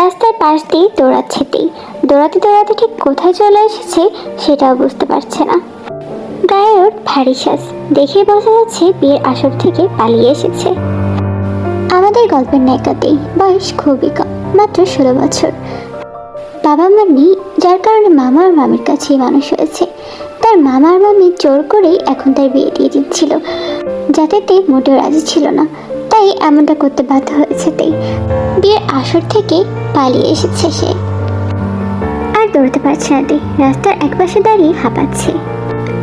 রাস্তার পাশ দিয়ে দৌড়াচ্ছেতেই দৌড়াতে দৌড়াতে ঠিক কোথায় চলে এসেছে সেটাও বুঝতে পারছে না। গায়ে ওর ভারী শ্বাস দেখে বোঝা যাচ্ছে বিয়ের আসর থেকে পালিয়ে এসেছে। আমাদের গল্পের নায়িকাতেই বয়স খুবই কম, মাত্র ষোলো বছর। বাবা মা নেই, যার কারণে মামা আর মামির কাছেই মানুষ হয়েছে। তার মামা আর মামি জোর করেই এখন তার বিয়ে দিয়ে দিচ্ছিল, যাতে তে মোটেও রাজি ছিল না। তাই এমনটা করতে বাধ্য হয়েছে তেই বিয়ের আসর থেকে পালিয়ে এসেছে সে। আর দৌড়তে পারছে না তে রাস্তার একপাশে দাঁড়িয়ে হাঁপাচ্ছে।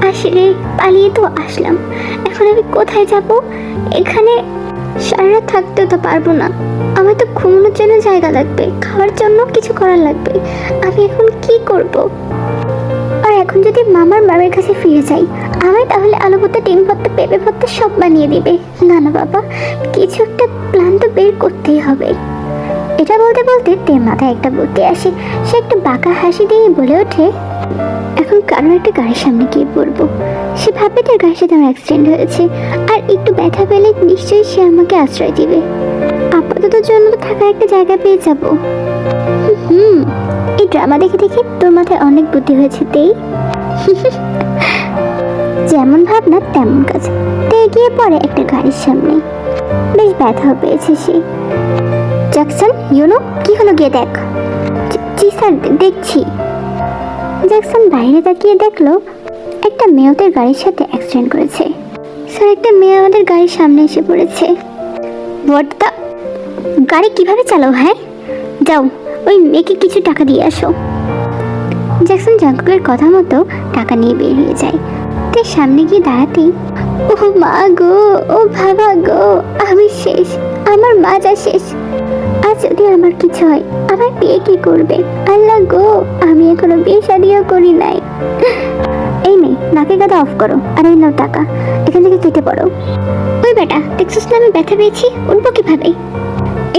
আসলে পালিয়ে তো আসলাম। এখন আমি কোথায় যাব? এখানে সারা থাকতে তো পারব না। আমার তো ঘুমানোর জন্য জায়গা লাগবে, খাওয়ার জন্য কিছু করার লাগবে। আমি এখন কি করব? এখন যদি মামার মামের কাছে ফিরে যাই, আমায় তাহলে আলু ভর্তা ডিম ভর্তা, পেঁপে ভর্তা সব বানিয়ে দিবে। না না বাবা, কিছু একটা প্ল্যান তো বের করতেই হবে। এটা বলতে বলতে তের মাথায় একটা বুদ্ধি আসে। সে একটা বাঁকা হাসি দিয়ে বলে ওঠে, এখন কারোর একটা গাড়ির সামনে গিয়ে পড়ব। সে ভাবে তার গাড়ির সাথে আমার অ্যাক্সিডেন্ট হয়েছে। আর একটু ব্যথা পেলে নিশ্চয়ই সে আমাকে আশ্রয় দিবে। আপাতত জন্য থাকার একটা জায়গা পেয়ে যাব। হুম, এই ড্রামা দেখে দেখে তোর মাথায় অনেক বুদ্ধি হয়েছে, তেই। যেমন ভাবনা তেমন কাজ। তে গিয়ে পড়ে একটা গাড়ির সামনে। বেশ ব্যথাও পেয়েছে সে। জ্যাকসন ইউনো কি হলো গিয়ে দেখ। জি- স্যার, দেখছি। জ্যাকসন বাইরে তাকিয়ে দেখল, একটা মেয়ে ওদের গাড়ির সাথে অ্যাক্সিডেন্ট করেছে। স্যার, একটা মেয়ে আমাদের গাড়ির সামনে এসে পড়েছে। হোয়াট দ্য গাড়ি কীভাবে চালাও হ্যাঁ? যাও, ওই মেয়েকে কিছু টাকা দিয়ে আসো। জ্যাকসন জাঙ্কুকের কথা মতো টাকা নিয়ে বেরিয়ে যায়। তে সামনে গিয়ে দাঁড়াতেই, ও মা গো, ও বাবা গো, আমি শেষ, আমার মাজা শেষ। আর যদি আমার কিছু হয়, আমার বিয়ে কি করবে? আল্লাহ গো, আমি এখনও বিয়ে শাদিও করি নাই। এই মেয়ে নাকে গাদা অফ করো, আর এই নাও টাকা। এখান থেকে কেটে পড়ো। ওই বেটা, দেখছিস না আমি ব্যথা পেয়েছি? উঠবো কীভাবে?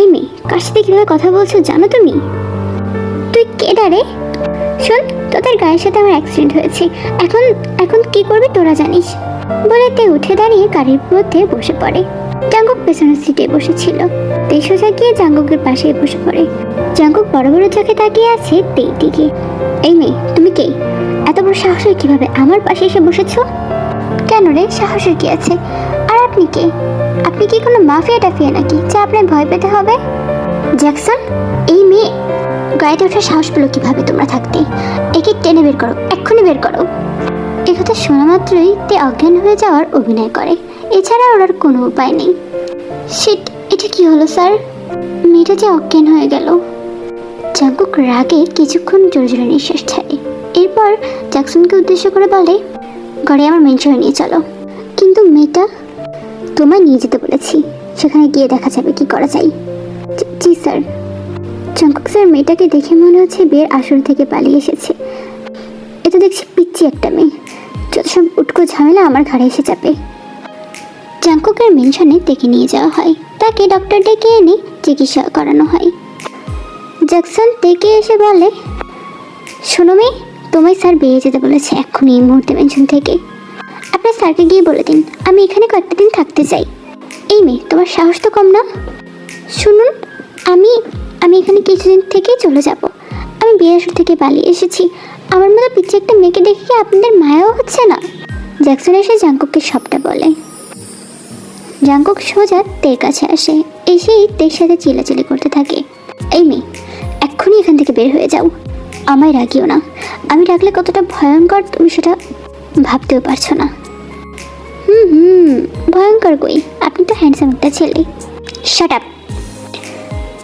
এই মেয়ে, কার সাথে কীভাবে কথা বলছো, জানো তুমি? তুই কে রে? শোন, তোদের গায়ের সাথে আমার অ্যাক্সিডেন্ট হয়েছে। এখন এখন কি করবি তোরা জানিস? বলে তে উঠে দাঁড়িয়ে গাড়ির মধ্যে বসে পড়ে। জাঙ্গুক পেছনের সিটে বসেছিল। তে সোজা গিয়ে জাঙ্গুকের পাশে বসে পড়ে। জাঙ্গুক বড় বড় চোখে তাকিয়ে আছে তেই দিকে। এই মেয়ে, তুমি কে? এত বড় সাহস হয় কীভাবে আমার পাশে এসে বসেছো? কেন রে, সাহসের কি আছে? আর আপনি কে? আপনি কি কোনো মাফিয়া টাফিয়া নাকি, যা আপনার ভয় পেতে হবে? জ্যাকসন, এই মেয়ে, গাড়িতে ওঠার সাহস পেল কীভাবে তোমরা থাকতে? একে টেনে বের করো, এক্ষুনি বের করো। কথা শোনা মাত্রই তে অজ্ঞান হয়ে যাওয়ার অভিনয় করে। এছাড়া ওর আর কোনো উপায় নেই। শিট এটা কি হলো, স্যার? মেয়েটা যে অজ্ঞান হয়ে গেল। জাঙ্কুক রাগে কিছুক্ষণ জোরে জোরে নিঃশ্বাস ছাড়ে। এরপর জ্যাকসনকে উদ্দেশ্য করে বলে, ঘরে আমার মেন মেনশনে নিয়ে চলো। কিন্তু মেয়েটা, তোমায় নিয়ে যেতে বলেছি। সেখানে গিয়ে দেখা যাবে কি করা যায়। জি- স্যার। চঙ্কুক স্যার, মেয়েটাকে দেখে মনে হচ্ছে বিয়ের আসর থেকে পালিয়ে এসেছে। এটা দেখছি পিচ্ছি একটা মেয়ে। যত সব উটকো ঝামেলা আমার ঘাড়ে এসে যাবে। জাঙ্কুকের মেনশনে ডেকে নিয়ে যাওয়া হয়। তাকে ডক্টর ডেকে এনে চিকিৎসা করানো হয়। জ্যাকসন ডেকে এসে বলে, শোনো মেয়ে, তোমায় স্যার বেরিয়ে যেতে বলেছে এক্ষুনি এই মুহূর্তে মেনশন থেকে। আপনার স্যারকে গিয়ে বলে দিন, আমি এখানে কয়েকটা দিন থাকতে চাই। এই মেয়ে, তোমার সাহস তো কম না? শুনুন, আমি আমি এখানে কিছুদিন থেকেই চলে যাব। আমি বিয়ের থেকে পালিয়ে এসেছি। আমার মতো পিছিয়ে একটা মেয়েকে দেখে কি আপনাদের মায়াও হচ্ছে না? জ্যাকসন এসে জাঙ্কুককে সবটা বলে। জাঙ্কুক সোজা তের কাছে আসে। এসেই তের সাথে চিলাচিলি করতে থাকে। এই মেয়ে, এক্ষুনি এখান থেকে বের হয়ে যাও। আমায় রাগিও না। আমি রাখলে কতটা ভয়ঙ্কর তুমি সেটা ভাবতেও পারছ না। হুম হুম, ভয়ঙ্কর কই? আপনি তো হ্যান্ডসাম একটা ছেলে। শাট আপ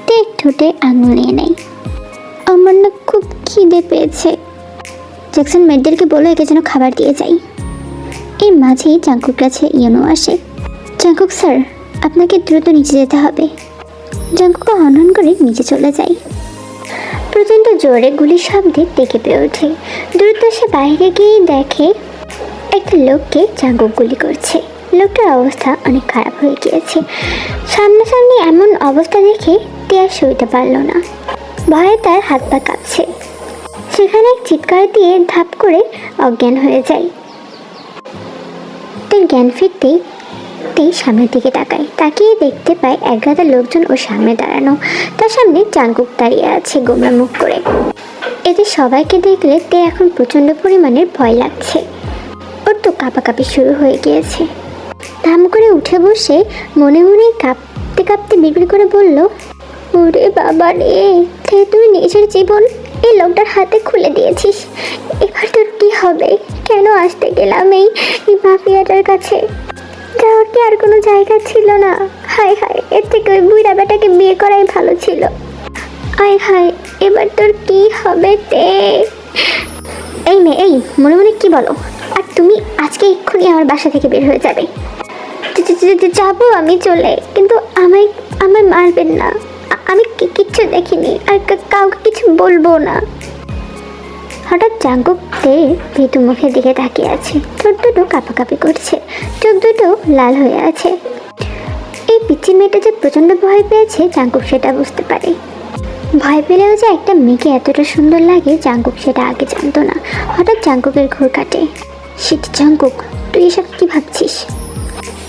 তে ঠোঁটে আঙুল নিয়ে নেয়। আমার না খুব খিদে পেয়েছে। জ্যাকসন মেয়েদেরকে বলো একে যেন খাবার দিয়ে যাই এর মাঝেই চাঙ্কুর কাছে ইয়নো আসে। চাঙ্কুক স্যার, আপনাকে দ্রুত নিচে যেতে হবে। জাঙ্কুক হনহন করে নিচে চলে যায়। প্রচণ্ড জোরে গুলির শব্দে ডেকে পেয়ে ওঠে। দ্রুত সে বাইরে গিয়ে দেখে একটা লোককে জাঙ্কুক গুলি করছে। লোকটার অবস্থা অনেক খারাপ হয়ে গিয়েছে। সামনাসামনি এমন অবস্থা দেখে তে আর সইতে পারল না। ভয়ে তার হাত পা কাঁপছে। সেখানে এক চিৎকার দিয়ে ধাপ করে অজ্ঞান হয়ে যায়। তার জ্ঞান ফিরতেই তেই সামনের দিকে তাকায়। তাকিয়ে দেখতে পায় এক গাদা লোকজন ওর সামনে দাঁড়ানো। তার সামনে জাঙ্কুক দাঁড়িয়ে আছে গোমরা মুখ করে। এদের সবাইকে দেখলে তে এখন প্রচণ্ড পরিমাণের ভয় লাগছে। ওর তো কাঁপাকাঁপি শুরু হয়ে গিয়েছে। ধাম করে উঠে বসে মনে মনে কাঁপতে কাঁপতে বিড়বিড় করে বলল, ওরে বাবা রে, তে তুই নিজের জীবন এই লোকটার হাতে খুলে দিয়েছিস। এবার তোর কি হবে? কেন আসতে গেলাম এই মাফিয়াটার কাছে? যাওয়ার কি আর কোনো জায়গা ছিল না। হায় হায়, এর থেকে ওই বুড়া বেটাকে বিয়ে করাই ভালো ছিল। হায় হায়, এবার তোর কি হবে তে? এই মেয়ে, এই, মনে মনে কি বলো? আর তুমি আজকে এক্ষুনি আমার বাসা থেকে বের হয়ে যাবে। যাব আমি চলে, কিন্তু আমায় আমায় মারবেন না। আমি কিচ্ছু দেখিনি, আর কাউকে কিছু বলব না। হঠাৎ জাঙ্কুকতে ভীতু মুখের দিকে তাকিয়ে আছে। ঠোঁট দুটো কাঁপাকাঁপি করছে। চোখ দুটো লাল হয়ে আছে। এই পিচি মেয়েটা যে প্রচণ্ড ভয় পেয়েছে, জাঙ্কুক সেটা বুঝতে পারে। ভয় পেলেও যে একটা মেয়েকে এতটা সুন্দর লাগে, জাঙ্কুক সেটা আগে জানতো না। হঠাৎ জাঙ্কুকের ঘোর কাটে। শীত জাঙ্কুক, তুই এসব কি ভাবছিস?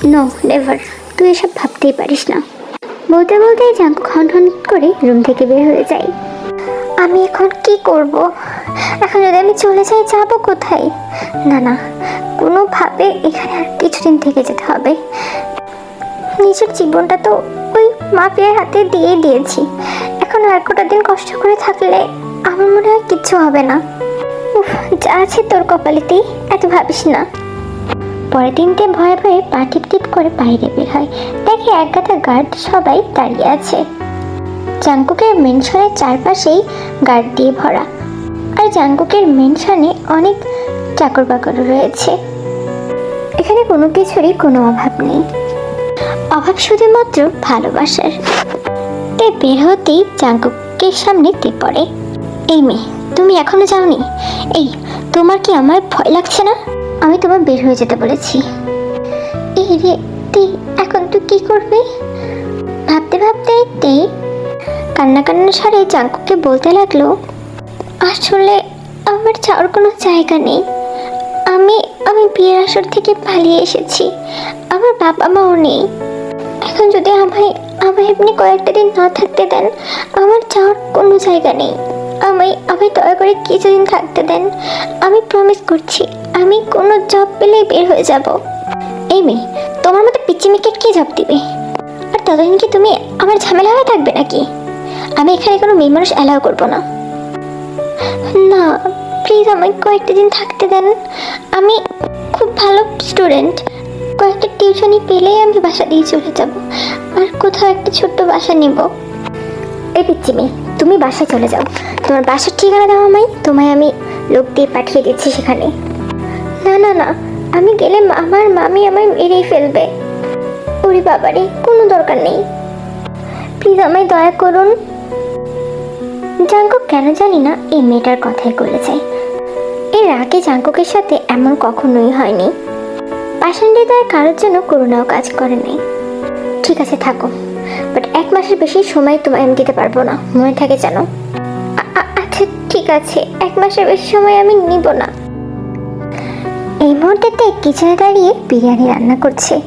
নো, নেভার, তুই এসব ভাবতেই পারিস না। বলতে বলতেই জাঙ্কুক হন হন করে রুম থেকে বের হয়ে যায়। আমি এখন কি করব? এখন যদি আমি চলে যাই, যাব কোথায়? না না, কোনোভাবে এখানে আর কিছুদিন থেকে যেতে হবে। নিজের জীবনটা তো ওই মাফিয়ার হাতে দিয়ে দিয়েছি। এখন আর কটা দিন কষ্ট করে থাকলে আমার মনে হয় কিচ্ছু হবে না। যা আছে তোর কপালেতেই, এত ভাবিস না। পরের দিনতে ভয়ে ভয়ে পা টিপ টিপ করে বাইরে বের হয়। দেখে এক গাদা গার্ড সবাই দাঁড়িয়ে আছে। জাঙ্কুকের মেনশনের চারপাশেই গার্ড দিয়ে ভরা। আর জাঙ্কুকের মেনশনে অনেক চাকর বাকর রয়েছে। এখানে কোনো কিছুরই কোনো অভাব নেই। অভাব শুধুমাত্র ভালোবাসার। তে বের হতেই জাঙ্কুকের সামনে তে পড়ে? এই মেয়ে, তুমি এখনও যাওনি? এই, তোমার কি আমার ভয় লাগছে না? আমি তোমার বের হয়ে যেতে বলেছি। এই রে এখন তুই কি করবি? ভাবতে ভাবতে তে কান্না কান্না সারে জাঙ্কুকে বলতে লাগল, আসলে আমার যাওয়ার কোনো জায়গা নেই। আমি আমি বিয়ের আসর থেকে পালিয়ে এসেছি। আমার বাবা মাও নেই। এখন যদি আমায় আমায় আপনি কয়েকটা দিন না থাকতে দেন, আমার যাওয়ার কোনো জায়গা নেই। আমায় আমায় দয়া করে কিছুদিন থাকতে দেন। আমি প্রমিস করছি, আমি কোনো জব পেলেই বের হয়ে যাব। এই মেয়ে, তোমার মতো পিচি মেয়েকে কে জব দিবে? আর ততদিন কি তুমি আমার ঝামেলা হয়ে থাকবে নাকি? আমি এখানে কোনো মেয়ে মানুষ অ্যালাউ করব না। না প্লিজ আমায় কয়েকটা দিন থাকতে দেন। আমি খুব ভালো স্টুডেন্ট কয়েকটা টিউশনি পেলেই আমি বাসা দিয়ে চলে যাব। আর কোথাও একটা ছোট্ট বাসা নিব। এই পিচ্ছি মেয়ে, তুমি বাসায় চলে যাও। তোমার বাসার ঠিকানা দাও আমায়। তোমায় আমি লোক দিয়ে পাঠিয়ে দিচ্ছি সেখানে। না না না, আমি গেলে আমার মামি আমায় মেরেই ফেলবে। ওরে বাবারে, কোনো দরকার নেই। প্লিজ আমায় দয়া করুন। জাঙ্কুক কেন জানি না এই মেয়েটার কথাই বলে যায় এর আগে জাঙ্কুকের সাথে এমন কখনোই হয়নি। পাষাণ হৃদয় কারোর জন্য করুণাও কাজ করে নাই। ঠিক আছে, থাকো। বাট এক মাসের বেশি সময় তোমায় আমি দিতে পারব না। মনে থাকে জানো আচ্ছা ঠিক আছে। এক মাসের বেশি সময় আমি নিব না। এই মুহূর্তে কিচেনে দাঁড়িয়ে বিরিয়ানি রান্না করছে।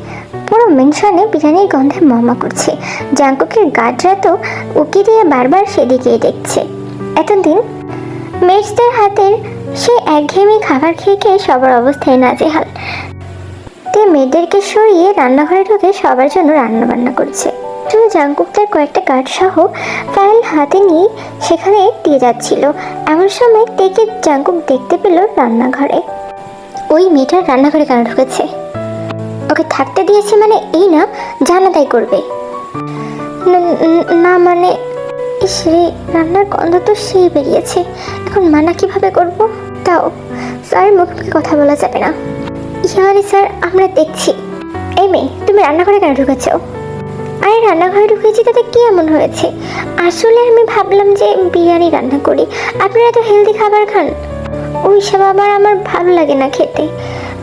পুরো মেনশনে বিরিয়ানির গন্ধে মামা করছে। জাঙ্কুকের গার্ডরা তো উকি দিয়ে বারবার সেদিকেই দেখছে। এতদিন মেজদের হাতের সে একঘেয়েমি খাবার খেয়ে খেয়ে সবার অবস্থায় নাজেহাল। তে মেয়েদেরকে সরিয়ে রান্নাঘরে ঢুকে সবার জন্য রান্না বান্না করছে। শুধু জাঙ্কুকদের কয়েকটা কার্ড সহ ফাইল হাতে নিয়ে সেখানে দিয়ে যাচ্ছিল। এমন সময় তেকে জাঙ্কুক দেখতে পেল রান্নাঘরে। ওই মেয়েটা রান্নাঘরে কেন ঢুকেছে? ওকে থাকতে দিয়েছে মানে এই না জানা তাই করবে। ন- মানে ইসরে রান্নার গন্ধ তো সেই বেরিয়েছে। এখন মানা কীভাবে করব? তাও স্যার মুখে কথা বলা যাবে না। ইয়ারে স্যার, আমরা দেখছি। এই মেয়ে, তুমি রান্নাঘরে কেন ঢুকেছো? আরে রান্নাঘরে ঢুকেছি তাতে কি এমন হয়েছে? আসলে আমি ভাবলাম যে বিরিয়ানি রান্না করি। আপনারা তো হেলদি খাবার খান। ওই সব আবার আমার ভালো লাগে না খেতে।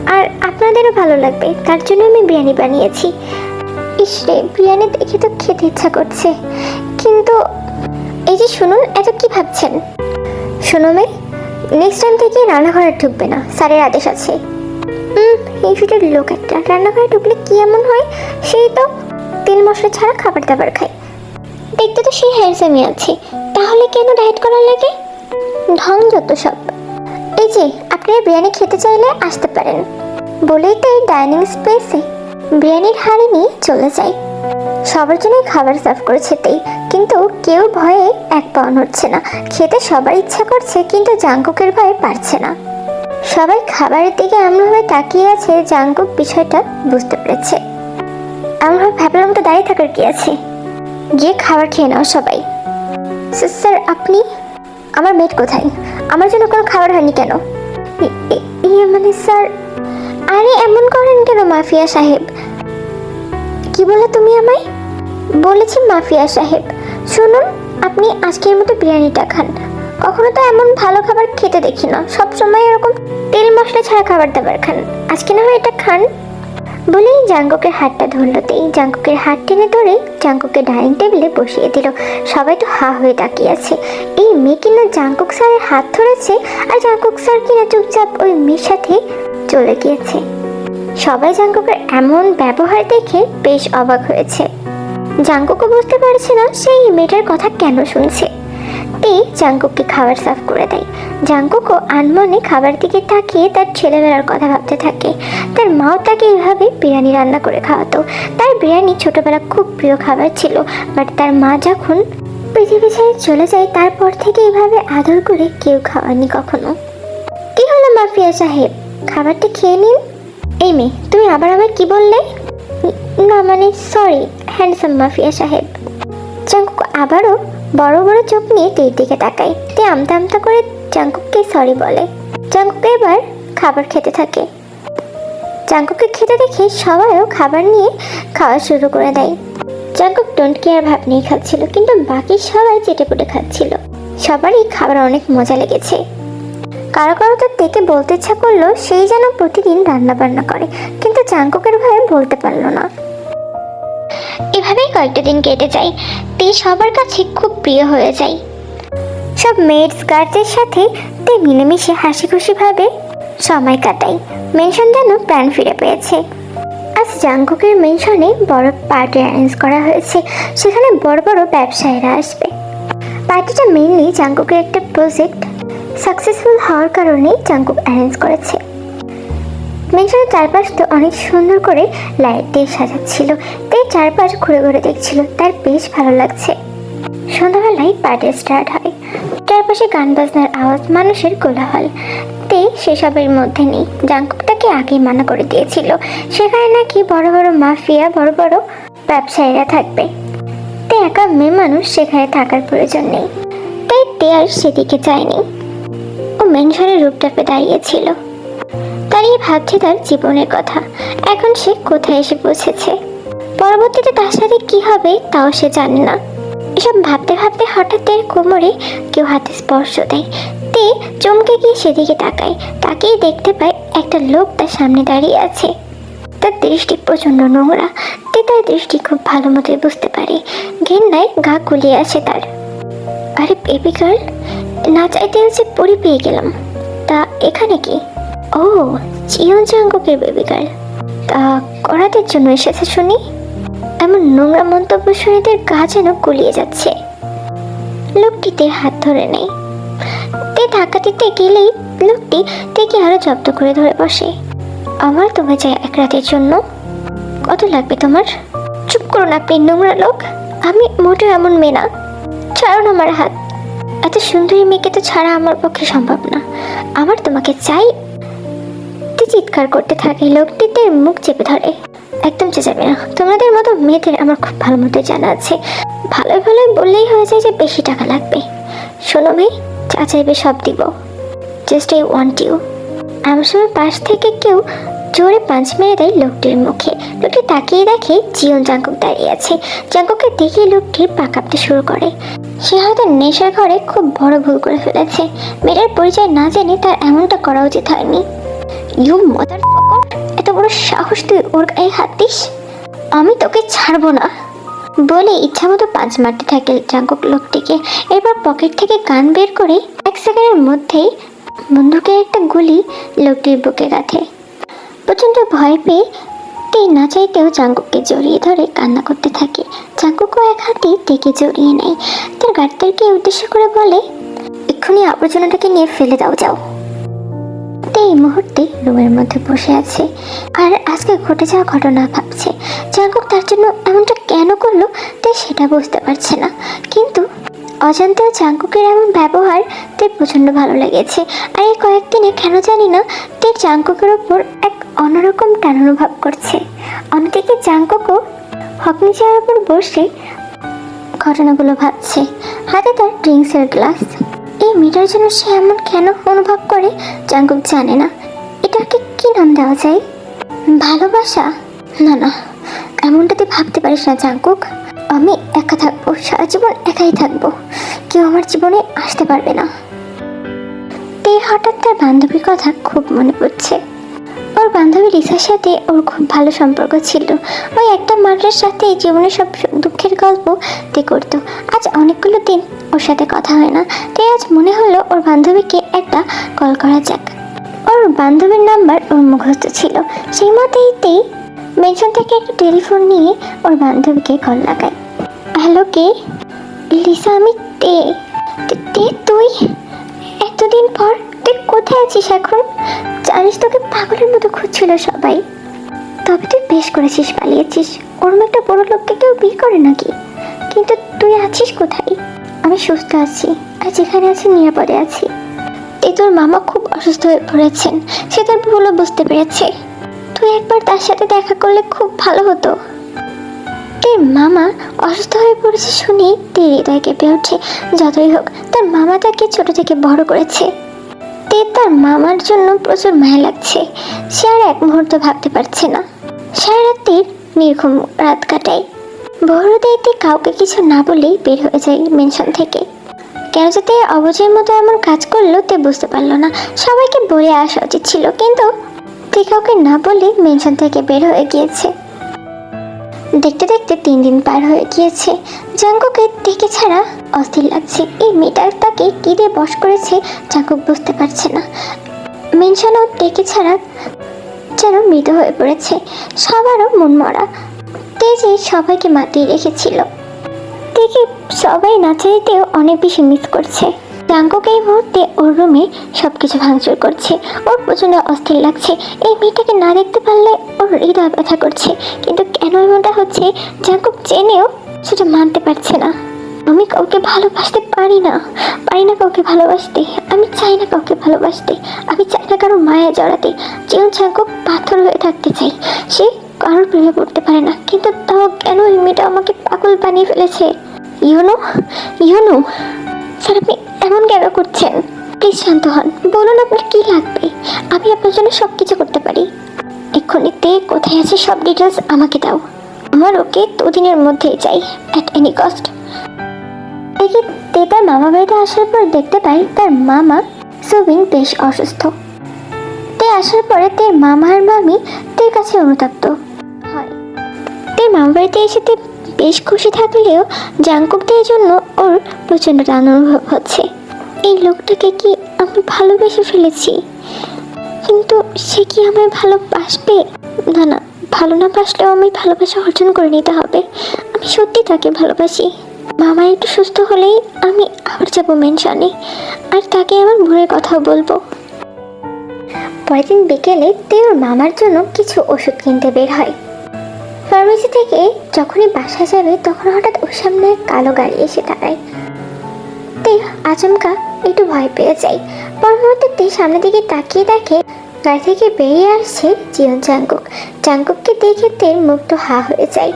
আর আপনাদেরও ভালো লাগবে। তার জন্য আমি বিরিয়ানি বানিয়েছি। ইসরে বিরিয়ানি দেখে তো খেতে ইচ্ছা করছে। কিন্তু এই যে শুনুন এত কি ভাবছেন? শুনো মে নেক্সট টাইম থেকে রান্নাঘরে ঢুকবে না। স্যারের আদেশ আছে। উম, এই সুযোগ লোক একটা। রান্নাঘরে ঢুকলে কি এমন হয়? সেই তো তেল মশলা ছাড়া খাবার দাবার খায়। দেখতে তো সেই হ্যান্ডসামই আছে। তাহলে কেন ডায়েট করার লাগে? ঢং যত সব। এই যে আপনারা বিরিয়ানি খেতে চাইলে আসতে পারেন। বলেই তাই ডাইনিং স্পেসে বিরিয়ানির হাঁড়ি নিয়ে চলে যায়। সবার জন্যই খাবার সার্ভ করেছে তেই, কিন্তু কেউ ভয়ে এক পাউন হচ্ছে না। খেতে সবার ইচ্ছা করছে, কিন্তু জাঙ্কুকের ভয়ে পারছে না। সবাই খাবারের দিকে এমনভাবে তাকিয়ে আছে জাঙ্কুক বিষয়টা বুঝতে পেরেছে। এমনভাবে ভাবলাম তো দাঁড়িয়ে থাকার কি আছে? গিয়ে খাবার খেয়ে নাও সবাই। স্যার, আপনি? আমার মেট কোথায়? আমার জন্য কোনো খাবার হয়নি কেন? মানে স্যার, আরে এমন করেন কেন মাফিয়া সাহেব? কি বলে তুমি আমায়? বলেছি মাফিয়া সাহেব, শুনুন, আপনি আজকের মতো বিরিয়ানিটা খান। কখনো তো এমন ভালো খাবার খেতে দেখি না। সবসময় এরকম তেল মশলা ছাড়া খাবার দাবার খান। আজকে না হয় এটা খান। বলেই জাঙ্কুকের হাতটা ধরলো। তেই জাঙ্কুকের হাত টেনে ধরে জাঙ্কুকে ডাইনিং টেবিলে বসিয়ে দিল। সবাই তো হা হয়ে তাকিয়ে আছে। এই মেয়ে কিনা জাঙ্কুক স্যারের হাত ধরেছে আর জাঙ্কুক স্যার কিনা চুপচাপ ওই মেয়ের সাথে চলে গিয়েছে। সবাই জাঙ্কুকের এমন ব্যবহার দেখে বেশ অবাক হয়েছে। জাঙ্কুকও বুঝতে পারছে না সেই মেয়েটার কথা কেন শুনছে। তে জাঙ্কুককে খাবার সার্ভ করে দেয়। জাঙ্কুকও আনমনে খাবার দিকে তাকিয়ে তার ছেলেবেলার কথা ভাবতে থাকে। তার মাও তাকে এভাবে বিরিয়ানি রান্না করে খাওয়াতো। তার বিরিয়ানি ছোটবেলা খুব প্রিয় খাবার ছিল বাট তার মা যখন পৃথিবী ছেড়ে চলে যায়, তারপর থেকে এভাবে আদর করে কেউ খাওয়ানি কখনো। কি হলো মাফিয়া সাহেব? খাবারটা খেয়ে নিন। এই মেয়ে, তুমি আবার আমায় কি বললে? না মানে সরি হ্যান্ডসাম মাফিয়া সাহেব। জাঙ্কুক আবারও বড় বড় চোখ নিয়ে তীর দিকে তাকায়। তে আমতা আমতা করে জাঙ্কুককে সরি বলে। জাঙ্কুক এবার খাবার খেতে থাকে। জাঙ্কুককে খেতে দেখে সবাইও খাবার নিয়ে খাওয়া শুরু করে দেয়। জাঙ্কুক ডোন্ট কেয়ার ভাব নিয়ে খাচ্ছিল, কিন্তু বাকি সবাই চেটে পুটে খাচ্ছিল। সবারই খাবার অনেক মজা লেগেছে। কারও কারও তো দেখে বলতে ইচ্ছা করল, সেই যেন প্রতিদিন রান্না বান্না করে, কিন্তু চাঙ্কুকের ভয়ে বলতে পারল না। এভাবেই কয়েকটা দিন কেটে যায়। তে সবার কাছে খুব প্রিয় হয়ে যায়। সব মেডস গার্ডদের সাথে তে মিলেমিশে হাসি খুশি ভাবে সময় কাটায়। মেনশন যেন প্রাণ ফিরে পেয়েছে। আজ জাঙ্কুকের মেনশনে বড় পার্টি অ্যারেঞ্জ করা হয়েছে। সেখানে বড় বড় ব্যবসায়ীরা আসবে। পার্টিটা মেনলি জাঙ্কুকের একটা প্রজেক্ট সাকসেসফুল হওয়ার কারণেই জাঙ্কুক অ্যারেঞ্জ করেছে। মেনশনের চারপাশটা অনেক সুন্দর করে লাইট দিয়ে সাজাচ্ছিল। চারপাশ ঘুরে ঘুরে দেখছিল, তার বেশ ভালো লাগছে। সন্ধ্যাবেলায় পার্টি স্টার্ট হয়। চারপাশে গান বাজনার আওয়াজ, মানুষের কোলাহল। তে সেসবের মধ্যে নেই। জাঙ্কুক তাকে মানা করে দিয়েছিল। সেখানে নাকি বড় বড় মাফিয়া, বড় বড় ব্যবসায়ীরা থাকবে। তে একা মেয়ে মানুষ সেখানে থাকার প্রয়োজন নেই। তাই তে আর সেদিকে যায়নি। ও মেনশনের রূপটাপে দাঁড়িয়েছিল। দাঁড়িয়ে ভাবছে তার জীবনের কথা। এখন সে কোথায় এসে পৌঁছেছে? পরবর্তীতে তার সাথে কি হবে তাও সে জানে না। এসব ভাবতে ভাবতে হঠাৎ এর কোমরে কেউ হাতে স্পর্শ দেয়। তে চমকে গিয়ে সেদিকে তাকায়। তাকেই দেখতে পায় একটা লোক তার সামনে দাঁড়িয়ে আছে। তার দৃষ্টি প্রচণ্ড নোংরা। তে তার দৃষ্টি খুব ভালো মতোই বুঝতে পারে। ঘেন্নায় গা গুলিয়ে আছে তার। আরে বেবি গার্ল না চাইতে হচ্ছে পরি পেয়ে গেলাম। তা এখানে কি? ও চিয়ন চাঙ্গকের বেবি গার্ল তা করাতের জন্য এসেছে শুনি। এমন নোংরা মন্তব্য শুনে তার গা যেন গুলিয়ে যাচ্ছে। লোকটিতে হাত ধরে নেই তে ধাক্কা দিতে গেলেই লোকটি তেকে আরও জব্দ করে ধরে বসে। আমার তোমায় চাই এক রাতের জন্য। কত লাগবে তোমার? চুপ করুন আপনি, নোংরা লোক। আমি মোটেও এমন মেয়ে না। ছাড়ুন আমার হাত। এত সুন্দরী মেয়েকে তো ছাড়া আমার পক্ষে সম্ভব না। আমার তোমাকে চাই। চিৎকার করতে থাকে। লোকটিতে মুখ চেপে ধরে। একদম চেঁচাবে না। তোমাদের মতো মেয়েদের আমার খুব ভালো মতো জানা আছে। ভালোই ভালোই বললেই হয়ে যায় যে বেশি টাকা লাগবে। শোনো মেয়ে, যা চাইবে সব দিব। জাস্ট আই ওয়ান্ট ইউ এমন সময় পাশ থেকে কেউ জোরে পাঁচ মেরে দেয় লোকটির মুখে। লোকটি তাকিয়ে দেখে জিয়ন জাঙ্কুক দাঁড়িয়ে আছে। জাঙ্কুককে দেখে লোকটি পা কাঁপতে শুরু করে। সে হয়তো নেশার ঘরে খুব বড় ভুল করে ফেলেছে। মেয়েটার পরিচয় না জেনে তার এমনটা করা উচিত হয়নি। ইউ মাদার এত বড় সাহস তুই ওর গায়ে হাত দিস? আমি তোকে ছাড়বো না। বলে ইচ্ছা মতো পাঁচ মারতে থাকে জাঙ্কুক লোকটিকে এরপর পকেট থেকে গান বের করে এক সেকেন্ডের মধ্যেই বন্দুকের একটা গুলি লোকটির বুকে গাঁথে। প্রচণ্ড ভয় পেয়ে তে না চাইতেও চাঙ্কুককে জড়িয়ে ধরে কান্না করতে থাকে। চাঙ্কুকও এক হাতে তেকে জড়িয়ে নেয়। তার গাড়িদেরকে উদ্দেশ্য করে বলে, এক্ষুনি আবর্জনাটাকে নিয়ে ফেলে দাও, যাও। তে এই মুহূর্তে রুমের মধ্যে বসে আছে। আর আজকে ঘটে যাওয়া ঘটনা ভাবছে চাঙ্কুক তার জন্য এমনটা কেন করল তে সেটা বুঝতে পারছে না। কিন্তু অজান্তেও চাঙ্কুকের এমন ব্যবহার তের প্রচণ্ড ভালো লেগেছে। আর এই কয়েকদিনে কেন জানি না তে চাঙ্কুকের ওপর এক অন্যরকম টান অনুভব করছে। অন্যদিকে চাঙ্কুকও হকনি চেয়ার ওপর বসে ঘটনাগুলো ভাবছে। হাতে তার ড্রিঙ্কসের গ্লাস। এই মেয়েটার জন্য সে এমন কেন অনুভব করে, জাঙ্গুক জানে না। এটাকে কি নাম দেওয়া যায়? ভালোবাসা? না না এমনটা তুই ভাবতে পারিস না জাঙ্কুক আমি একা থাকব, সারা জীবন একাই থাকব। কেউ আমার জীবনে আসতে পারবে না। তে হঠাৎ তার বান্ধবীর কথা খুব মনে পড়ছে। ওর বান্ধবী রিসার সাথে ওর খুব ভালো সম্পর্ক ছিল। ওই একটা মার্ডারের সাথে জীবনের সব দুঃখের গল্প তে করতো। আজ অনেকগুলো দিন ওর সাথে কথা হয় না, তাই আজ মনে হলো ওর বান্ধবীকে একটা কল করা যাক। ওর বান্ধবীর নাম্বার ওর মুখস্থ ছিল। সেই মতেই তেই মেনশন থেকে একটা টেলিফোন নিয়ে ওর বান্ধবীকে কল লাগায়। হ্যালো কে? লিসা, আমি তে- তে, তুই? এতদিন পর তুই কোথায় আছিস এখন? জানিস তোকে পাগলের মতো খুঁজছিল সবাই। তবে তুই বেশ করেছিস পালিয়েছিস। ওরম একটা বড় লোককে কেউ বিয়ে করে নাকি? কিন্তু তুই আছিস কোথায়? আমি সুস্থ আছি, আর যেখানে আছি নিরাপদে আছি। এই তোর মামা খুব অসুস্থ হয়ে পড়েছেন। সে তার ভুলও বুঝতে পেরেছে। তুই একবার তার সাথে দেখা করলে খুব ভালো হতো। তোর মামা অসুস্থ হয়ে পড়েছে শুনে তের হৃদয় কেঁপে ওঠে। যতই হোক, তার মামা তাকে ছোট থেকে বড় করেছে। তে তার মামার জন্য প্রচুর মায়া লাগছে। সে আর এক মুহূর্ত ভাবতে পারছে না। সারা রাতের নির্ঘুম রাত কাটায়। বড়দেরতে কাউকে কিছু না বলেই বের হয়ে যায় মেনশন থেকে। কেন যাতে অবজয়ের মতো এমন কাজ করল তে বুঝতে পারল না। সবাইকে বলে আসা উচিত ছিল, কিন্তু তে কাউকে না বলে মেনশন থেকে বের হয়ে গিয়েছে। দেখতে দেখতে তিন দিন পার হয়ে গিয়েছে। জাঙ্কুকে দেখে ছাড়া অস্থির লাগছে। এই মেয়েটা তাকে কি দিয়ে বশ করেছে জাঙ্কুক বুঝতে পারছে না। মেনশনও দেখে ছাড়া যেন মৃত হয়ে পড়েছে। সবারও মন মরা। তেজে সবাইকে মাতিয়ে রেখেছিল। দেখে সবাই না চাইতেও অনেক বেশি মিস করছে। জাঙ্কুক এই মুহূর্তে ওর রুমে সব কিছু ভাঙচুর করছে। ওর প্রচণ্ড অস্থির লাগছে। এই মেয়েটাকে না দেখতে পারলে ওর হৃদয় ব্যথা করছে। কিন্তু কেন এমনটা হচ্ছে জাঙ্কুক জেনেও সেটা মানতে পারছে না। আমি কাউকে ভালোবাসতে পারি না। পারি না কাউকে ভালোবাসতে। আমি চাই না কাউকে ভালোবাসতে। আমি চাই না কারও মায়া জড়াতে। জীবন জাঙ্কুক পাথর হয়ে থাকতে চাই, সে কারোর প্রেমে পড়তে পারে না। কিন্তু তাও কেন এই মেয়েটা আমাকে পাগল বানিয়ে ফেলেছে? ইউনো ইউনো স্যার আপনি এমন কেন করছেন? প্লিজ শান্ত হন। বলুন আপনার কি লাগবে? আমি আপনার জন্য সব কিছু করতে পারি। এক্ষুনি তে কোথায় আছে সব ডিটেলস আমাকে দাও। আমার ওকে দুদিনের মধ্যেই চাই অ্যাট এনি কস্ট দেখি তে তার মামা বাড়িতে আসার পর দেখতে পাই তার মামা সুবিন বেশ অসুস্থ। তে আসার পরে তে মামা আর মামি তের কাছে অনুতপ্ত। হয়। তে মামা বাড়িতে এসে তে বেশ খুশি থাকলেও জাঙ্কুকদের জন্য ওর প্রচণ্ড টান অনুভব হচ্ছে। এই লোকটাকে কি আমি ভালোবেসে ফেলেছি? কিন্তু সে কি আমায় ভালোবাসবে? না না, ভালো না বাসলেও আমি ভালোবাসা অর্জন করে নিতে হবে। আমি সত্যি তাকে ভালোবাসি। মামা একটু সুস্থ হলেই আমি আবার যাব মেনশনে আর তাকে আমার মনের কথাও বলব। পরের দিন বিকেলে তে ওর মামার জন্য কিছু ওষুধ কিনতে বের হয়। ফার্মেসি থেকে যখনই বাসা যাবে, তখন হঠাৎ ওর সামনে কালো গাড়ি এসে দাঁড়ায়। তে আচমকা একটু ভয় পেয়ে যায়। পর মুহূর্তে সামনের দিকে তাকিয়ে দেখে গাড়ি থেকে বেরিয়ে আসছে জীবন চাঙ্কুক চাঙ্কুককে দেখে তের মুখ তো হা হয়ে যায়।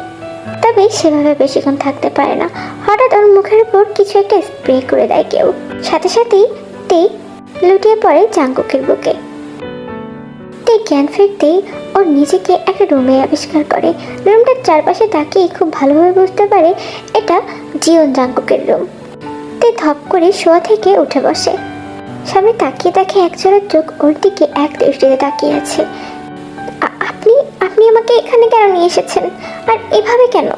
তবে সেভাবে বেশিক্ষণ থাকতে পারে না। হঠাৎ ওর মুখের উপর কিছু একটা স্প্রে করে দেয় কেউ। সাথে সাথেই তে লুটিয়ে পড়ে চাঙ্কুকের বুকে। তে জ্ঞান ফিরতেই ওর নিজেকে একটা রুমে আবিষ্কার করে। রুমটার চারপাশে তাকিয়ে খুব ভালোভাবে বুঝতে পারে এটা জীবন জাঙ্কুকের রুম। ধপ করে শোয়া থেকে উঠে বসে। সামনে তাকিয়ে দেখে একজোড়া চোখ ওর দিকে এক দৃষ্টিতে তাকিয়ে আছে। আপনি আপনি আমাকে এখানে কেন নিয়ে এসেছেন? আর এভাবে কেন?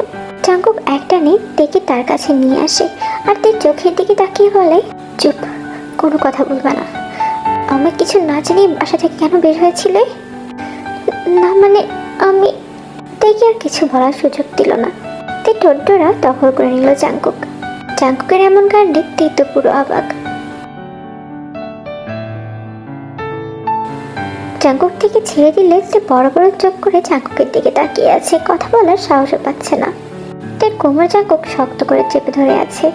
জাঙ্কুক একটানে তেকে তার কাছে নিয়ে আসে আর তে চোখের দিকে তাকিয়ে বলে, চুপ, কোনো কথা বলবে না। আমার কিছু না জেনে বাসা থেকে কেন বের হয়েছিলে? না মানে আমি তেকে আর কিছু বলার সুযোগ দিল না। তে ঠোঁটরা দখল করে নিল জাঙ্কুক। জাঙ্কুকের এমন কাণ্ডে তে তো পুরো অবাক। জাঙ্কুক থেকে ছেড়ে দিলে সে বড় বড় চোখ করে জাঙ্কুকের দিকে তাকিয়ে আছে, কথা বলার সাহসও পাচ্ছে না। তার কোমর জাঙ্কুক শক্ত করে চেপে ধরে আছে।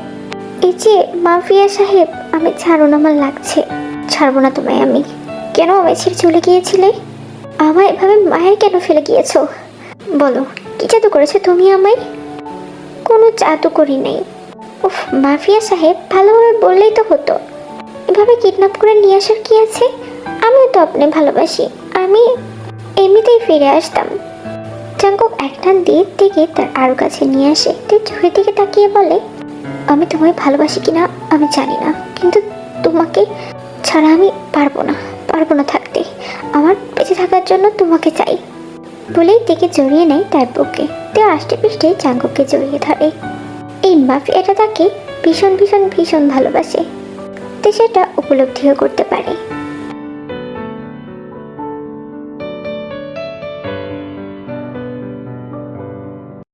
এই যে, মাফিয়া সাহেব, আমি ছাড়ুন, আমার লাগছে। ছাড়বো না তোমায় আমি। কেন আমায় ছেড়ে চলে গিয়েছিলে? আমায় এভাবে মায়ের কেন ফেলে গিয়েছো? বলো, কি জাদু করেছ তুমি আমায়? কোনো জাদু করি নাই। উফ, মাফিয়া সাহেব ভালোভাবে বললেই তো হতো। এভাবে কিডন্যাপ করে নিয়ে আসার কি আছে? আমিও তো আপনি ভালোবাসি, আমি এমনিতেই ফিরে আসতাম। চাঙ্কক এক টান দিয়ে থেকে তার আরও কাছে নিয়ে আসে তুই চোখের দিকে তাকিয়ে বলে, আমি তোমায় ভালোবাসি কিনা আমি জানি না, কিন্তু তোমাকে ছাড়া আমি পারব না পারব না থাকতে। আমার বেঁচে থাকার জন্য তোমাকে চাই। বলেই তেকে জড়িয়ে নেয় তার বুকে তে আষ্টে পিষ্টে চাঙ্গককে জড়িয়ে ধরে। এই মাফিয়াটা তাকে ভীষণ ভীষণ ভীষণ ভালোবাসে। তো সেটা উপলব্ধিও করতে পারে।